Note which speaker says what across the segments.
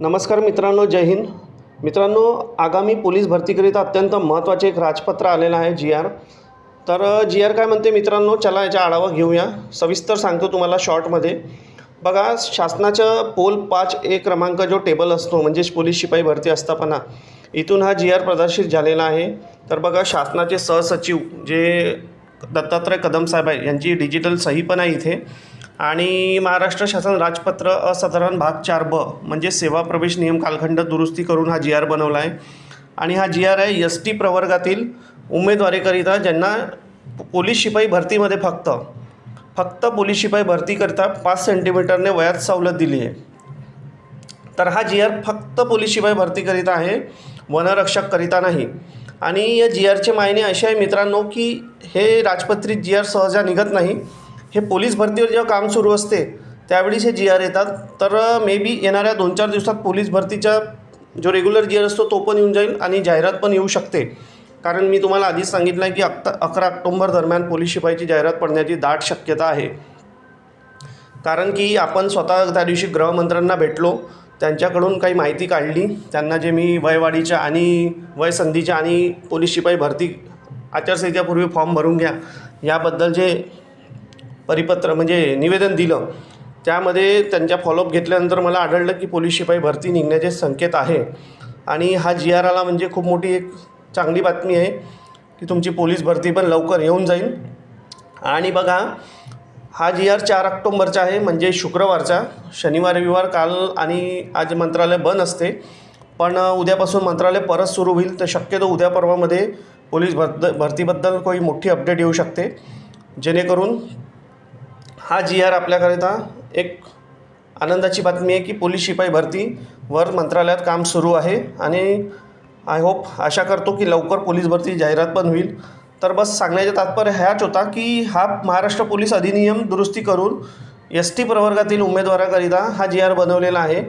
Speaker 1: नमस्कार मित्रांनो जय हिंद. मित्रांनो आगामी पोलीस भरतीकरिता अत्यंत महत्त्वाचे एक राजपत्र आलेलं आहे जी आर. तर जी आर काय म्हणते मित्रांनो चला याचा आढावा घेऊया. सविस्तर सांगतो तुम्हाला शॉर्टमध्ये. बघा शासनाचं पोल पाच एक क्रमांक जो टेबल असतो म्हणजेच पोलीस शिपाई भरती असताना इथून हा जी आर प्रदर्शित झालेला आहे. तर बघा शासनाचे सहसचिव जे दत्तात्रय कदम साहेब आहे यांची डिजिटल सही पण आहे इथे. आणि महाराष्ट्र शासन राजपत्र असाधारण भाग चार ब म्हणजे सेवा प्रवेश नियम कालखंड दुरुस्ती करून हा जी आर बनवला आहे आणि हा जी आर आहे एस टी प्रवर्गातील उमेदवारीकरिता ज्यांना पोलीस शिपाई भरतीमध्ये फक्त फक्त पोलीस शिपाई भरतीकरिता पाच सेंटीमीटरने वयात सवलत दिली आहे. तर हा जी आर फक्त पोलीस शिपाई भरतीकरिता आहे वनरक्षककरिता नाही. आणि या जी आरचे मायने असे आहे मित्रांनो की हे राजपत्रित जी आर सहजा निघत नाही. हे पोलीस भरतीवर जेव्हा काम सुरू असते त्यावेळीच हे जी आर येतात. तर मे बी येणाऱ्या दोन चार दिवसात पोलीस भरतीचा जो रेग्युलर जी आर असतो तो पण येऊन जाईल आणि जाहिरात पण येऊ शकते. कारण मी तुम्हाला आधीच सांगितलं आहे की अक्ता अकरा ऑक्टोंबर दरम्यान पोलीस शिपाईची जाहिरात पडण्याची दाट शक्यता आहे. कारण की आपण स्वतः त्या दिवशी गृहमंत्र्यांना भेटलो त्यांच्याकडून काही माहिती काढली. त्यांना जे मी वयवाढीच्या आणि वयसंधीच्या आणि पोलीस शिपाई भरती आचारसंहितेपूर्वी फॉर्म भरून घ्या याबद्दल जे परिपत्र म्हणजे निवेदन दिलं. त्यामध्ये त्यांच्या फॉलोअप घेतल्यानंतर मला आढळलं की पोलीस शिपाई भरती निघण्याचे संकेत आहे. आणि हा जी आर आला म्हणजे खूप मोठी एक चांगली बातमी आहे की तुमची पोलीस भरती पण लवकर येऊन जाईल. आणि बघा हा जी आर चार ऑक्टोंबरचा आहे म्हणजे शुक्रवारचा. शनिवार रविवार काल आणि आज मंत्रालय बंद असते. पण उद्यापासून मंत्रालय परत सुरू होईल. तर शक्यतो उद्या परवामध्ये पोलीस भरत भरतीबद्दल काही मोठी अपडेट येऊ शकते. जेणेकरून हा जी आर आपल्याकरिता एक आनंदाची बातमी आहे की पोलीस शिपाई भरती वर मंत्रालयात काम सुरू आहे आणि आय होप आशा करतो की लवकर पोलीस भरती जाहिरात पण होईल. तर बस सांगण्याचे तात्पर्य ह्याच होता की हा महाराष्ट्र पोलीस अधिनियम दुरुस्ती करून एस टी प्रवर्गातील उमेदवाराकरिता हा जी आर बनवलेला आहे.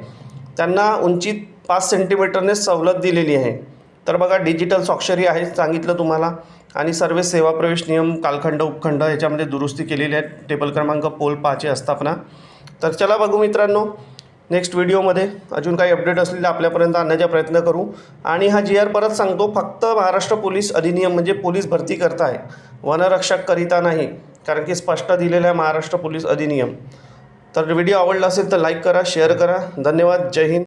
Speaker 1: त्यांना उंची पाच सेंटीमीटरने सवलत दिलेली आहे. तर बघा डिजिटल स्वाक्षरी आहे सांगितलं तुम्हाला. आणि सर्व सेवा प्रवेश नियम कालखंड उपखंड याच्यामध्ये दुरुस्ती केलेली आहे टेबल क्रमांक पोल पाचची स्थापना तर चला बघू मित्रांनो नेक्स्ट व्हिडिओमध्ये अजून काही अपडेट असलेले आपल्यापर्यंत आणण्याचा प्रयत्न करू. आणि हा जी आर परत सांगतो फक्त महाराष्ट्र पोलीस अधिनियम म्हणजे पोलीस भरती करता आहे वनरक्षककरिता नाही कारण की स्पष्ट दिलेलं आहे महाराष्ट्र पोलीस अधिनियम. तर व्हिडिओ आवडला असेल तर लाईक करा शेअर करा. धन्यवाद. जय हिंद.